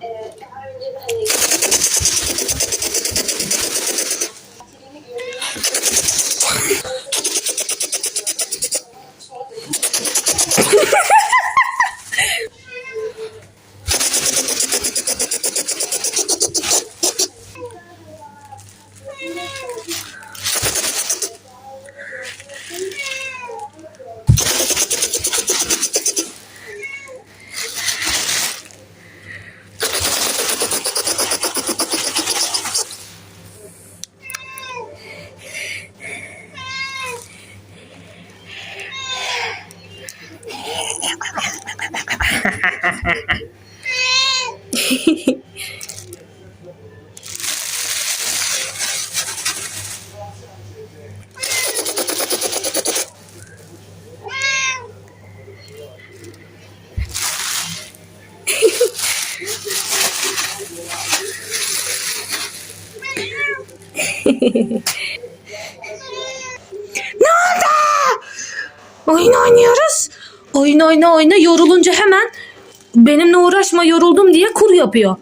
诶然后另个。Oyun oynuyoruz. Oyun oyna oyna yorulunca hemen benimle uğraşma yoruldum diye kur yapıyor.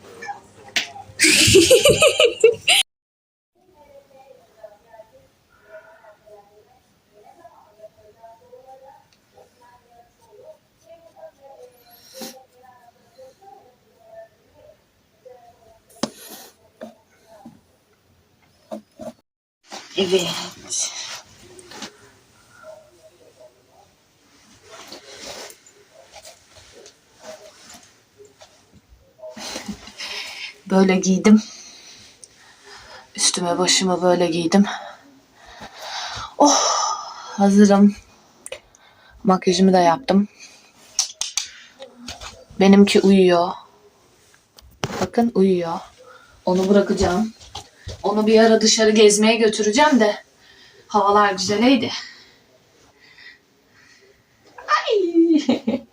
Evet. Böyle giydim. Üstüme başıma böyle giydim. Oh hazırım. Makyajımı da yaptım. Benimki uyuyor. Bakın uyuyor. Onu bırakacağım. Onu bir ara dışarı gezmeye götüreceğim de havalar güzeleydi. Ay.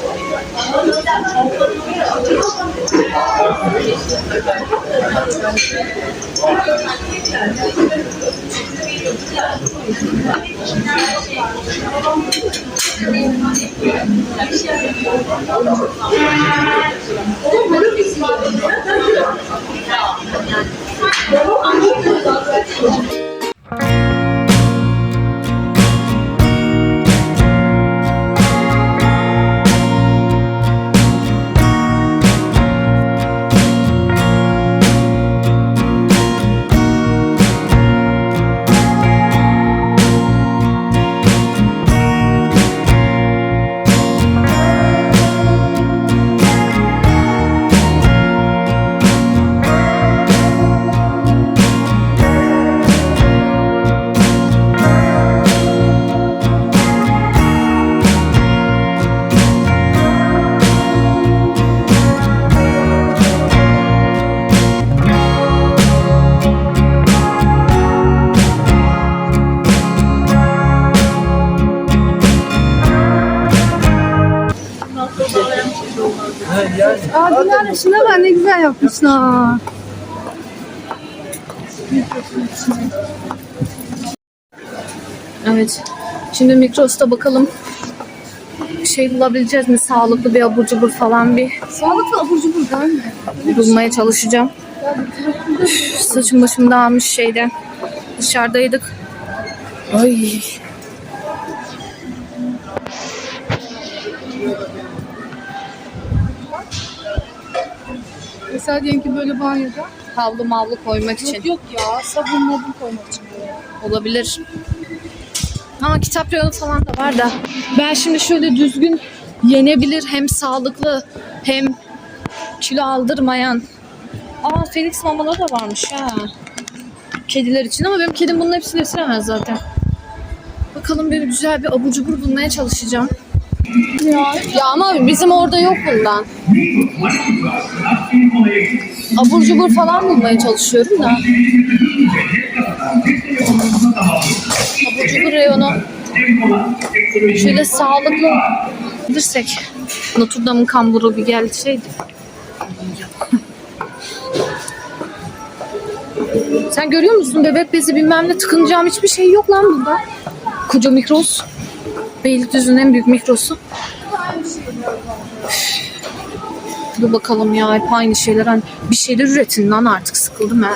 Aa Dilara şuna bak ne güzel yapmışlar. Evet. Şimdi Migros'ta bakalım şey bulabileceğiz mi? Sağlıklı bir abur cubur falan bir Sağlıklı abur cubur değil mi? bulmaya çalışacağım. Üf, Saçım başım dağılmış şeyden. Dışarıdaydık. Ay. Mesela diyelim ki böyle banyoda. Havlu mavlu koymak için. Yok yok ya sabun mabun koymak için böyle. Olabilir. Ama kitap reyonu falan da var da. Ben şimdi şöyle düzgün yenebilir hem sağlıklı hem kilo aldırmayan. Aa Felix mamaları da varmış ha. Kediler için ama benim kedim bunun hepsini ısıramaz zaten. Bakalım böyle güzel bir abur cubur bulmaya çalışacağım. Ya ama bizim orada yok bundan. Abur cubur falan bulmaya çalışıyorum da. Abur cubur reyonu. Şöyle sağlıklı bilirsek. Notre Dame'ın kamburu bir gelseydi. Sen görüyor musun bebek bezi bilmem ne tıkınacağım hiçbir şey yok lan burada. Koca mikros. Beylikdüzü'nün en büyük mikrosu. Dur bakalım ya hep aynı şeyler. Hani bir şeyler üretin lan artık sıkıldım ha.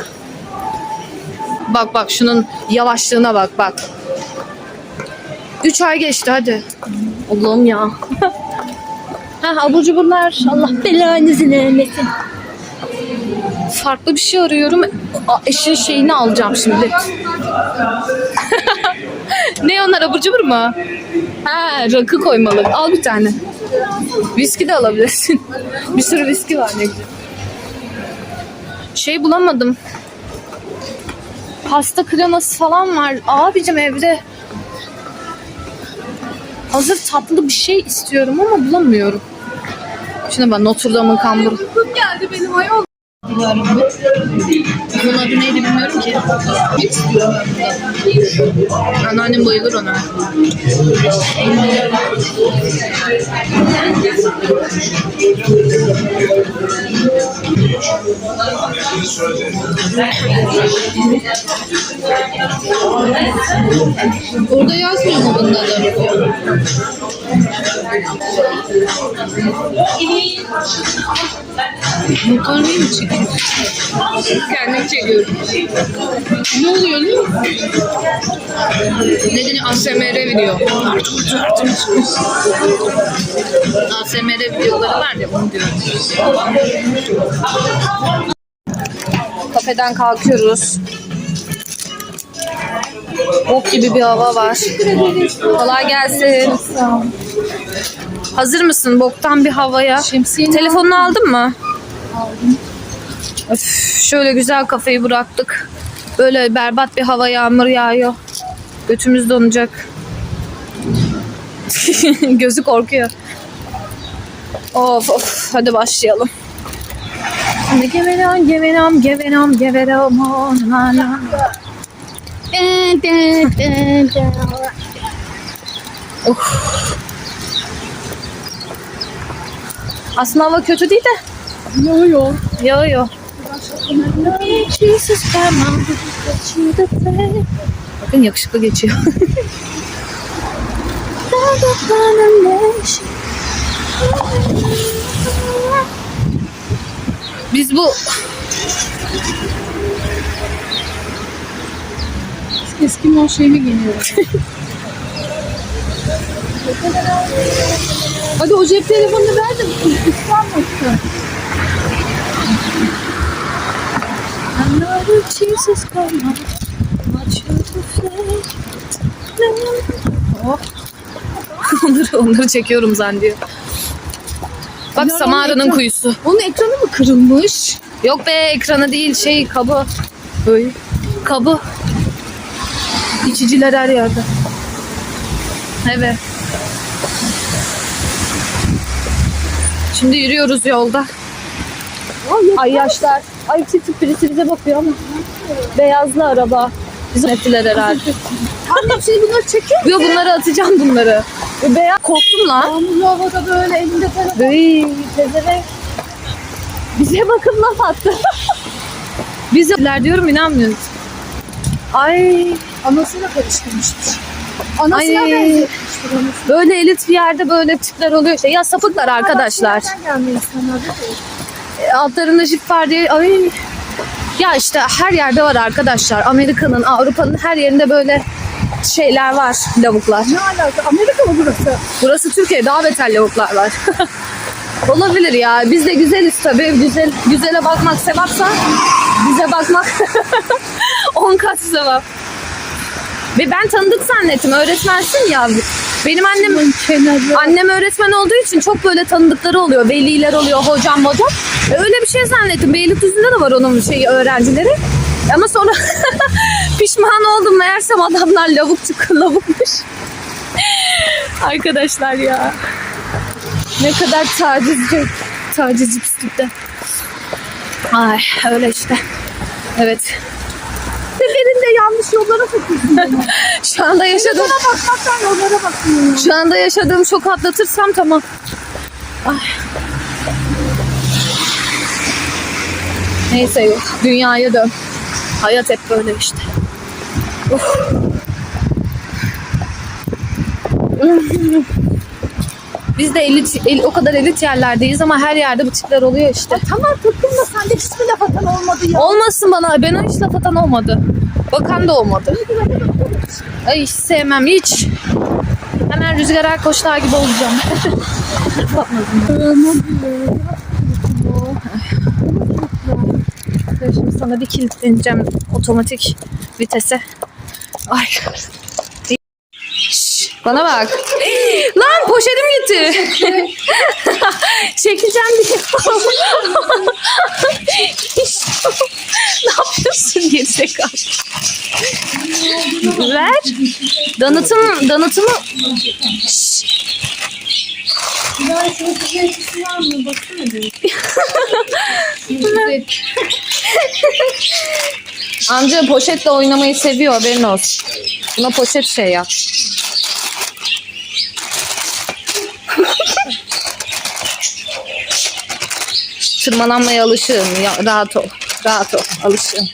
Bak bak şunun yavaşlığına bak bak. 3 ay geçti hadi. Allah'ım ya. ha abur cuburlar. Allah belanızı vermesin. Farklı bir şey arıyorum. A- Eşin şeyini alacağım şimdi. ne onlar abur cubur mu? Ha rakı koymalı. Al bir tane. Viski de alabilirsin. bir sürü viski var ne. Şey bulamadım. Pasta kreması falan var. Abicim evde hazır tatlı bir şey istiyorum ama bulamıyorum. Şimdi bak Notre Dame'ın kamburu. Uykum geldi benim ayol. Bunun adı neydi bilmiyorum ki. Anneannem bayılır ona. Orada yazmıyor mu bunun adı? Makarnayı mı çekiyorsun? Kendim çekiyorum. Ne oluyor lan? Nedeni ASMR video. ASMR videoları var ya bunu diyorum. Kafeden kalkıyoruz. Ok gibi bir hava var. Kolay gelsin. Hazır mısın? Boktan bir havaya. Şemsiye Telefonunu aldın mı? Aldım. Öf, şöyle güzel kafayı bıraktık. Böyle berbat bir hava yağmur yağıyor. Götümüz donacak. Gözü korkuyor. Of of hadi başlayalım. Şimdi gevenam gevenam gevenam gevenam la la. Of. Aslında hava kötü değil de Yok yok. Bakın yakışıklı geçiyor. Biz bu Eski mor şeyimi giyiniyorum. Hadi o cep telefonunu ver de ıslanmasın. Another Jesus come on. Watch you to fly. Oh. onları, onları çekiyorum zannediyor. Bak Ya, Samara'nın ekran- kuyusu. Onun ekranı mı kırılmış? Yok be ekranı değil şey kabı. Böyle kabı. İçiciler her yerde. Evet. Şimdi yürüyoruz yolda. Ay yaşlar. Ay tip tip birisi bize bakıyor ama. Beyazlı araba. Bizim ettiler herhalde. Annem şimdi bunları çekiyor. Yo bunları atacağım bunları. E, Beyaz korktum lan. Yağmurlu havada böyle elinde telefon. Iy, pezevenk. Bize bakın laf attı. Bize diyorum inanmıyoruz. Ay Anasıyla karıştırmıştır. Anasına Ay. benzetmiştir anasını. böyle elit bir yerde böyle tipler oluyor işte. Ya sapıklar arkadaşlar. Nereden gelme insanlar değil mi? Altlarında jip var diye. Ay. Ya işte her yerde var arkadaşlar. Amerika'nın, Avrupa'nın her yerinde böyle şeyler var, lavuklar. Ne alaka? Amerika mı burası? Burası Türkiye, daha beter lavuklar var. Olabilir ya. Biz de güzeliz tabii. Güzel, güzele bakmak sevapsa bize bakmak 10 kat sevap. Ve ben tanıdık zannettim. Öğretmensin ya. Benim annem. Annem öğretmen olduğu için çok böyle tanıdıkları oluyor. Veliler oluyor, hocam hocam. E, Öyle bir şey zannettim. Beylikdüzü'nde de var onun şey öğrencileri. Ama sonra pişman oldum. Meğersem adamlar lavuk çıkı lavukmuş. Arkadaşlar ya. Ne kadar tacizci, tacizci pislikte. Ay öyle işte. Evet. Seferinde yanlış yollara sokuyorsun. Şu anda yaşadığım Bana bakmaktan yollara bakmıyor. Şu anda yaşadığım şoku atlatırsam tamam. Ay. Neyse yok. Dünyaya dön. Hayat hep böyle işte. Biz de elit, el- o kadar elit yerlerdeyiz ama her yerde bu tipler oluyor işte. Tamam takılma sen de hiçbir laf atan olmadı ya. Olmasın bana. Ben hiç laf atan olmadı. Bakan da olmadı. Ay hiç sevmem hiç. Hemen rüzgar erkoçlar gibi olacağım. Ben Şimdi sana bir kilitleneceğim otomatik vitese. Ay. Şş, Bana bak. Lan poşetim gitti. Çekeceğim diye. ne yapıyorsun gerizekalı? Ver. Danıtım, danıtımı Ya şurada bir etkisi var mı? Baksana bir. Amca poşetle oynamayı seviyor haberin olsun. Buna poşet şey yap. Tırmalanmaya alışığım. Ya, rahat ol. Rahat ol. Alışığım.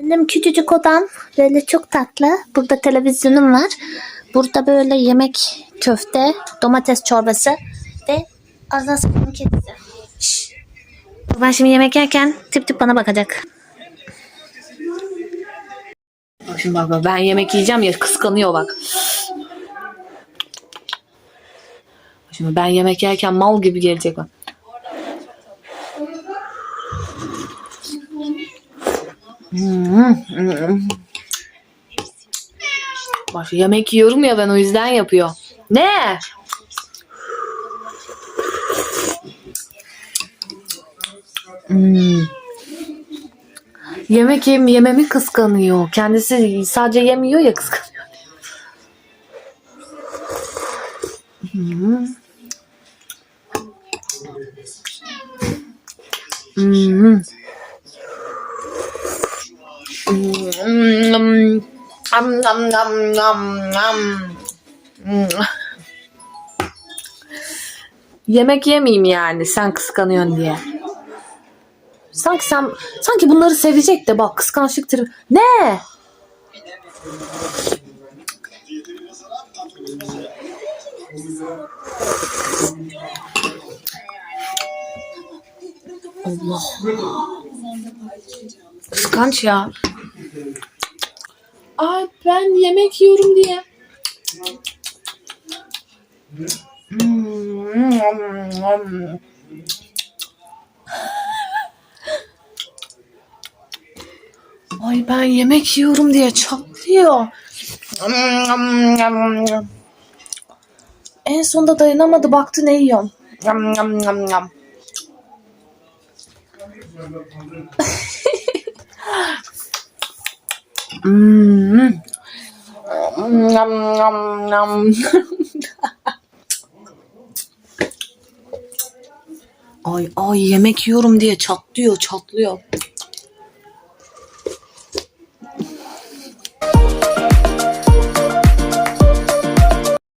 Benim küçücük odam böyle çok tatlı. Burada televizyonum var. Burada böyle yemek, köfte, domates çorbası ve Azasya'nın kedisi. Şşş. Ben şimdi yemek yerken tip tip bana bakacak. Bak Şimdi bak, bak ben yemek yiyeceğim ya kıskanıyor bak. Şimdi ben yemek yerken mal gibi gelecek bak. Hmm. Bak yemek yiyorum ya ben o yüzden yapıyor. Ne? Hmm. Yemek yem yememi kıskanıyor. Kendisi sadece yemiyor ya kıskanıyor. Hmm. Hmm. Hmm. Am, nam, nam, nam, nam. Yemek yemeyeyim yani sen kıskanıyorsun diye. Sanki sen sanki bunları sevecek de bak kıskançlıktır. Ne? Allah. Kıskanç ya. Ay ben yemek yiyorum diye. Ay ben yemek yiyorum diye çatlıyor. En sonunda dayanamadı baktı ne yiyorum. Yam, yam, yam, yam. Hmm. Yam, yam, yam. ay ay yemek yiyorum diye çatlıyor çatlıyor.